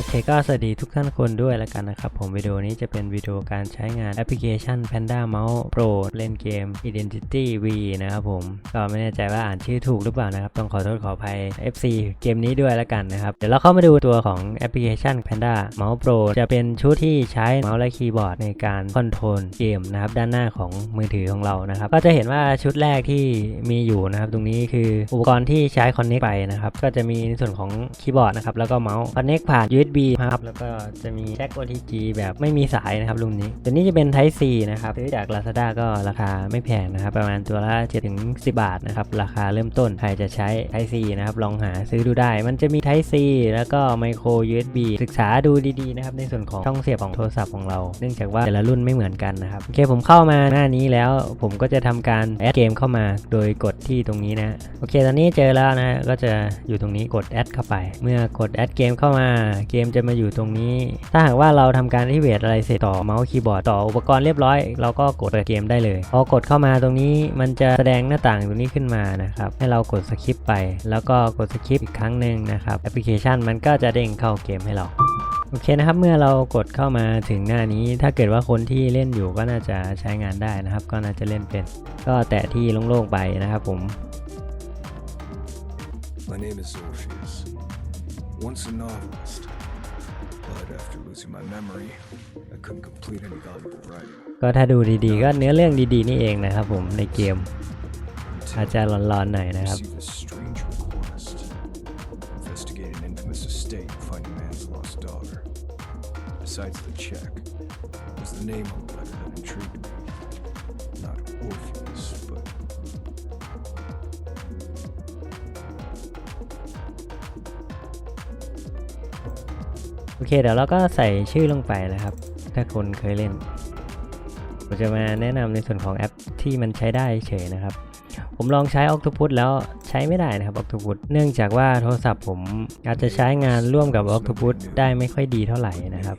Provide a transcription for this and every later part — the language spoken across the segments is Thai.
โอเคก็สวัสดีทุกท่านคนด้วยแล้วกันนะครับ ผมวิดีโอนี้จะเป็นวิดีโอการใช้งานแอปพลิเคชัน Panda Mouse Pro เล่นเกม Identity V นะครับผม ก็ไม่แน่ใจว่าอ่านชื่อถูกหรือเปล่านะครับ ต้องขอโทษขออภัย FC เกมนี้ด้วยแล้วกันนะครับ เดี๋ยวเราเข้ามาดูตัวของแอปพลิเคชัน Panda Mouse Pro จะเป็นชุดที่ใช้เมาส์และคีย์บอร์ดในการคอนโทรลเกมนะครับด้านหน้าของมือถือของเรานะครับ ก็จะเห็นว่าชุดแรกที่มีอยู่นะครับตรงนี้คืออุปกรณ์ที่ใช้ Connect ไปนะครับก็จะมีในส่วนของคีย์บอร์ดนะครับแล้วก็เมาส์ Connect ผ่าน USB ครับ แล้วก็จะมีแจ็ค OTG แบบไม่มีสายนะครับรุ่นนี้ตัวนี้จะเป็น Type C นะครับซื้อจาก Lazada ก็ราคาไม่แพงนะครับ ประมาณตัวละ7-10 บาทนะครับ ราคาเริ่มต้น ใครจะใช้ Type C นะครับ ลองหาซื้อดูได้ มันจะมี Type C แล้วก็ Micro USB ศึกษาดูดีๆนะครับในส่วนของช่องเสียบของโทรศัพท์ของเรา เนื่องจากว่าแต่ละรุ่นไม่เหมือนกันนะครับ โอเคผมเข้ามาหน้านี้แล้วผมก็จะทำการแอดเกมเข้ามาโดยกดที่ตรงนี้นะ โอเค ตอนนี้เจอแล้วนะ ก็จะอยู่ตรงนี้กดแอดเข้าไป เมื่อกดแอดเกมเข้ามาเกมจะมาอยู่ตรงนี้ ถ้าหากว่าเราทำการที่เวทอะไรเสร็จต่อเมาส์คีย์บอร์ดต่ออุปกรณ์เรียบร้อย เราก็กดเปิดเกมได้เลยพอกดเข้ามาตรงนี้มันจะแสดงหน้าต่างตรงนี้ขึ้นมานะครับให้เรากดสคริปไป แล้วก็กดสคริปอีกครั้งหนึ่งนะครับแอปพลิเคชันมันก็จะเด้งเข้าเกมให้เราโอเคนะครับ เมื่อเรากดเข้ามาถึงหน้านี้ ถ้าเกิดว่าคนที่เล่นอยู่ก็น่าจะใช้งานได้นะครับ ก็น่าจะเล่นเป็น ก็แตะที่โล่งๆไปนะครับผม My name is Orpheus. Once a novelist, ก็ถ้าดูดีๆ ก็เนื้อเรื่องดีๆ นี่เองนะครับผมในเกม อาจ Until จะร้อนๆหน่อยนะครับ received a strange request. Investigate an infamous estate and find a man's lost daughter. Besides the check, was the name on the letter that intrigued me. Not Orpheus, โอเคเดี๋ยวเราก็ใส่ชื่อลงไปนะครับ ถ้าคนเคยเล่นผมจะมาแนะนำในส่วนของแอปที่มันใช้ได้เฉยนะครับ ผมลองใช้ Octopus แล้วใช้ไม่ได้นะครับ Octopus เนื่องจากว่าโทรศัพท์ผมอาจจะใช้งานร่วมกับ Octopus ได้ไม่ค่อยดีเท่าไหร่นะครับ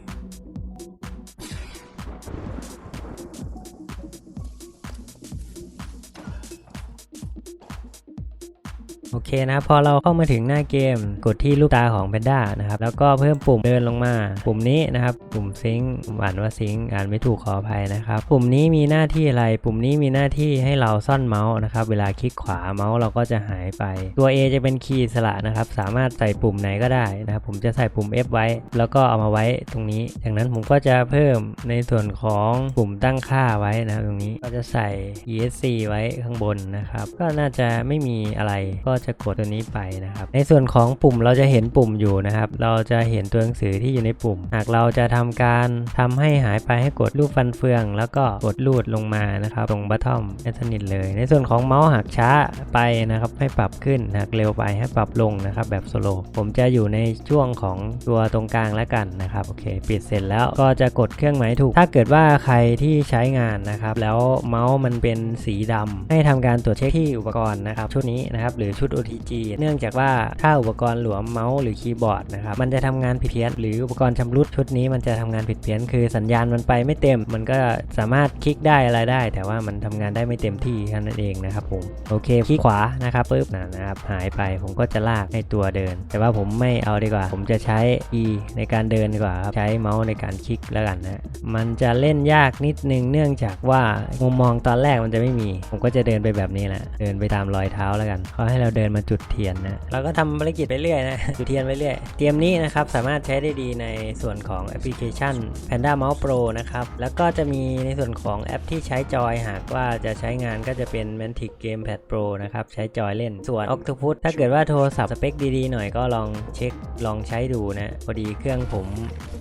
อเคนะครับพอเราเข้ามาถึงหน้าเกม กดที่รูปตาของ Panda นะครับแล้วก็เพิ่มปุ่มเดินลงมา ปุ่มนี้นะครับปุ่มซิงค์ผมอ่านว่าซิงค์อ่านไม่ถูกขออภัยนะครับปุ่มนี้มีหน้าที่อะไร ปุ่มนี้มีหน้าที่ให้เราซ่อนเมาส์นะครับเวลาคลิกขวาเมาส์เราก็จะหายไป ตัว A จะเป็นคีย์สระนะครับสามารถใส่ปุ่มไหนก็ได้นะครับผมจะใส่ปุ่ม F ไว้ แล้วก็เอามาไว้ตรงนี้ จากนั้นผมก็จะเพิ่มในส่วนของปุ่มตั้งค่าไว้นะครับตรงนี้ก็จะใส่ ESC ไว้ข้างบนนะครับก็น่าจะไม่มีอะไรก็จะกดตัวนี้ไปนะครับ ในส่วนของปุ่มเราจะเห็นปุ่มอยู่นะครับ เราจะเห็นตัวหนังสือที่อยู่ในปุ่ม หากเราจะทำการทำให้หายไปให้กดรูปฟันเฟือง แล้วก็กดลูดลงมานะครับตรงบัตทอมให้สนิทเลย ในส่วนของเมาส์หักช้าไปนะครับให้ปรับขึ้นหากเร็วไปให้ปรับลงนะครับแบบสโลว์ผมจะอยู่ในช่วงของตัวตรงกลางแล้วกันนะครับโอเค ปิดเสร็จแล้วก็จะกดเครื่องหมายถูก ถ้าเกิดว่าใครที่ใช้งานนะครับ แล้วเมาส์มันเป็นสีดำให้ทำการตรวจเช็คที่อุปกรณ์นะครับชุดนี้นะครับหรือชุด OTG เนื่องจากว่าถ้าอุปกรณ์หลวมเมาส์หรือคีย์บอร์ดนะครับมันจะทำงานผิดเพี้ยนหรืออุปกรณ์ชำรุดชุดนี้มันจะทำงานผิดเพี้ยนคือสัญญาณมันไปไม่เต็ม มันก็สามารถคลิกได้อะไรได้ แต่ว่ามันทำงานได้ไม่เต็มที่แค่นั้นเองนะครับผมโอเคคลิกขวานะครับปุ๊บนะนะครับหายไปผมก็จะลากให้ตัวเดิน แต่ว่าผมไม่เอาดีกว่า ผมจะใช้ E ในการเดินดีกว่าครับใช้เมาส์ในการคลิกแล้วกันนะมันจะเล่นยากนิดนึงเนื่องจากว่ามุมมองตอนแรกมันจะไม่มี ผมก็จะเดินไปแบบนี้แหละเดินไปตามรอยเท้าแล้วกันเขาให้เราเดินมาจุดเทียนนะเราก็ทำภารกิจไปเรื่อยนะจุดเทียนไปเรื่อยเตรียมนี้นะครับสามารถใช้ได้ดีในส่วนของแอปพลิเคชัน Panda Mouse Pro นะครับแล้วก็จะมีในส่วนของแอปที่ใช้จอยหากว่าจะใช้งานก็จะเป็น Mantic Gamepad Pro นะครับใช้จอยเล่นส่วน Octopus ถ้าเกิดว่าโทรศัพท์สเปคดีๆหน่อยก็ลองเช็คลองใช้ดูนะพอดีเครื่องผม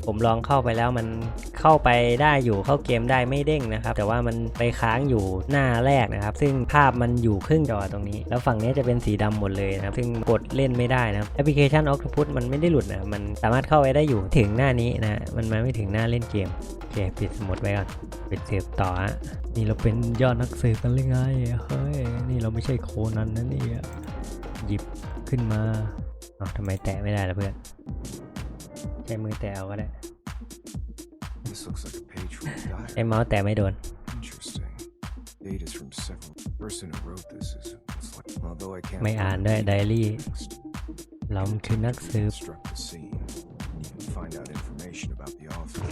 ผมลองเข้าไปแล้วมันเข้าไปได้อยู่เข้าเกมได้ไม่เด้งนะครับ แต่ว่ามันไปค้างอยู่หน้าแรกนะครับ ซึ่งภาพมันอยู่ครึ่งจอตรงนี้ แล้วฝั่งนี้จะเป็นสีดำหมดเลยนะครับ ซึ่งกดเล่นไม่ได้นะครับแอปพลิเคชัน Octopus มันไม่ได้หลุดนะ มันสามารถเข้าไปได้อยู่ถึงหน้านี้นะมันมาไม่ถึงหน้าเล่นเกมโอเคปิดสมุดไว้ก่อนปิดสืบต่อฮะนี่เราเป็นยอดนักสืบกันหรือไงเฮ้ยนี่เราไม่ใช่โคนันนะเนี่ยหยิบขึ้นมาเอ้าทำไมแตะไม่ได้ล่ะเพื่อนใช้มือแตะเอาก็ได้ this looks like a page from a ใช้ diary. เมาส์แตะไม่โดน Interesting. Date is from several. The person who wrote this is. It's like, although I can't. ไม่อ่านด้วยไดอารี่ Next, เรามันคือนักสืบ struck the scene. find out information about the author.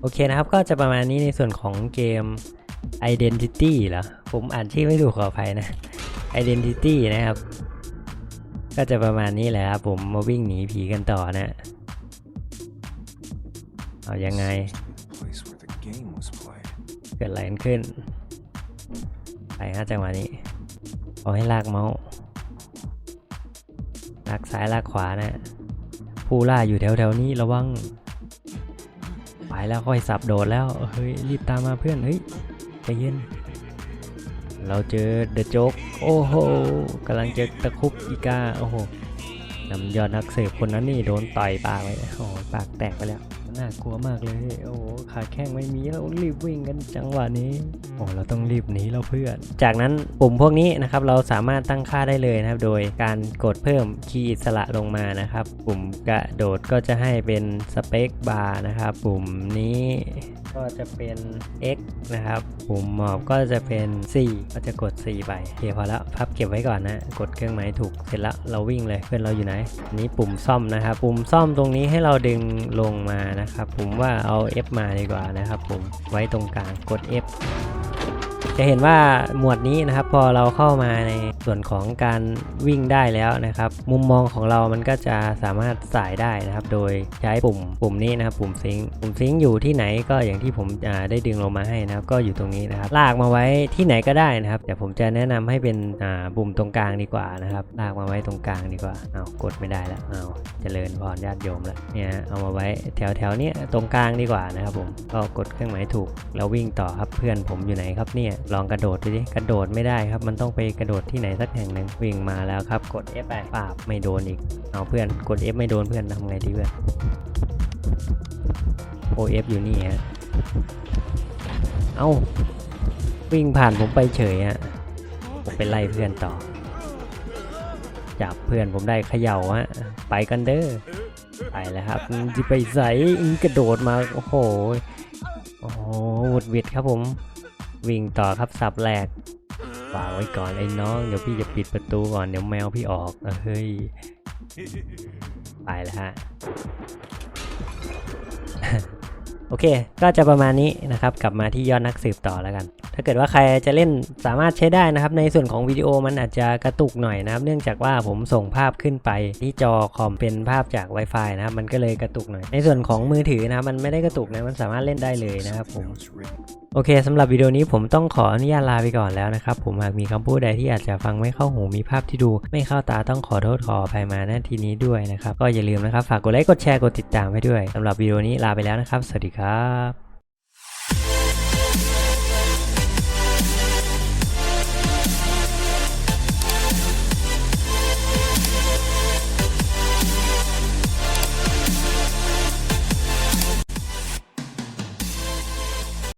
โอเคนะครับ ก็จะประมาณนี้ในส่วนของเกม Identity เหรอ ผมอ่านชื่อไม่ถูกขออภัยนะ Identity นะครับ ก็จะประมาณนี้แหละครับ ผมมาวิ่งหนีผีกันต่อนะ เอายังไง เกิดอะไรขึ้น ไปฮะจังหวะนี้ขอให้ลากเมาส์ลากซ้ายลากขวานะ ผู้ล่าอยู่แถวๆนี้ระวัง ไปแล้วค่อยสับโดดแล้ว เฮ้ย รีบตามมาเพื่อน เฮ้ยใจเย็น เราเจอเดอะโจ๊ก โอ้โหกำลังเจะตะคุบอีกา โอ้โหนำยอดนักเสพคนนั้นนี่โดนต่อยปากไปโอ้โหปากแตกไปแล้ว น่ากลัวมากเลย โอ้ขาแข้งไม่มีเรารีบวิ่งกันจังหวะนี้ โอ้เราต้องรีบหนีเราเพื่อน จากนั้นปุ่มพวกนี้นะครับเราสามารถตั้งค่าได้เลยนะครับ โดยการกดเพิ่มคีย์อิสระลงมานะครับ ปุ่มกระโดดก็จะให้เป็นสเปคบาร์นะครับ ปุ่มนี้ ก็จะเป็น X นะครับปุ่มหมอบก็จะเป็น 4 ก็จะกด 4 ไปโอเคพอแล้วพับเก็บไว้ก่อนนะ กดเครื่องหมายถูกเสร็จแล้วเราวิ่งเลยเพื่อนเราอยู่ไหนอันนี้ปุ่มซ่อมนะครับ ปุ่มซ่อมตรงนี้ให้เราดึงลงมานะครับผมว่าเอา F มาดีกว่านะครับผมไว้ตรงกลางกด F จะเห็นว่าหมวดนี้นะครับพอเราเข้ามาในส่วนของการวิ่งได้แล้วนะครับ มุมมองของเรามันก็จะสามารถสายได้นะครับ โดยใช้ปุ่มปุ่มนี้นะครับปุ่มซิงค์ปุ่มซิงค์อยู่ที่ไหนก็อย่างที่ผมได้ดึงลงมาให้นะครับก็อยู่ตรงนี้นะครับ ลากมาไว้ที่ไหนก็ได้นะครับแต่ผมจะแนะนำให้เป็นปุ่มตรงกลางดีกว่านะครับลากมาไว้ตรงกลางดีกว่าเอากดไม่ได้แล้วเอาเจริญพรญาติโยมแล้วเนี่ยเอามาไว้แถวแถวเนี้ยตรงกลางดีกว่านะครับผมก็กดเครื่องหมายถูกแล้ววิ่งต่อครับเพื่อนผมอยู่ไหนครับเนี่ยลองกระโดดดูดิกระโดดไม่ได้ครับ มันต้องไปกระโดดที่ไหนสักแห่งหนึ่งวิ่งมาแล้วครับ กด F ไปปาบไม่โดนอีกเอาเพื่อนกด F ไม่โดนเพื่อนทำไงดีเพื่อนโอ F อยู่นี่ฮะเอ้าวิ่งผ่านผมไปเฉยฮะผมไปไล่เพื่อนต่อ จับเพื่อนผมได้เขย่าฮะไปกันเด้อไปแล้วครับจะไปใส่กระโดดมาโอ้โหโอ้โหวุดวิดครับผม วิ่งต่อครับสับแรกฝากไว้ก่อนไอ้น้อง เดี๋ยวพี่จะปิดประตูก่อนเดี๋ยวแมวพี่ออกเออเฮ้ยไปแล้วฮะโอเค ก็จะประมาณนี้นะครับ กลับมาที่ยอดนักสืบต่อแล้วกัน ถ้าเกิดว่าใครจะเล่นสามารถใช้ได้นะครับ ในส่วนของวิดีโอมันอาจจะกระตุกหน่อยนะครับ เนื่องจากว่าผมส่งภาพขึ้นไปที่จอคอมเป็นภาพจาก Wi-Fi นะครับ มันก็เลยกระตุกหน่อย ในส่วนของมือถือนะครับมันไม่ได้กระตุกนะ มันสามารถเล่นได้เลยนะครับผมโอเคสำหรับวิดีโอนี้ผมต้องขออนุญาตลาไปก่อนแล้วนะครับผมหากมีคำพูดใดที่อาจจะฟังไม่เข้าหูมีภาพที่ดู ไม่เข้าตาต้องขอโทษขออภัยมาณที่นี้ด้วยนะครับ ก็อย่าลืมนะครับ ฝากกดไลค์กดแชร์กดติดตามไว้ด้วยสำหรับวิดีโอนี้ลาไปแล้วนะครับ สวัสดีครับ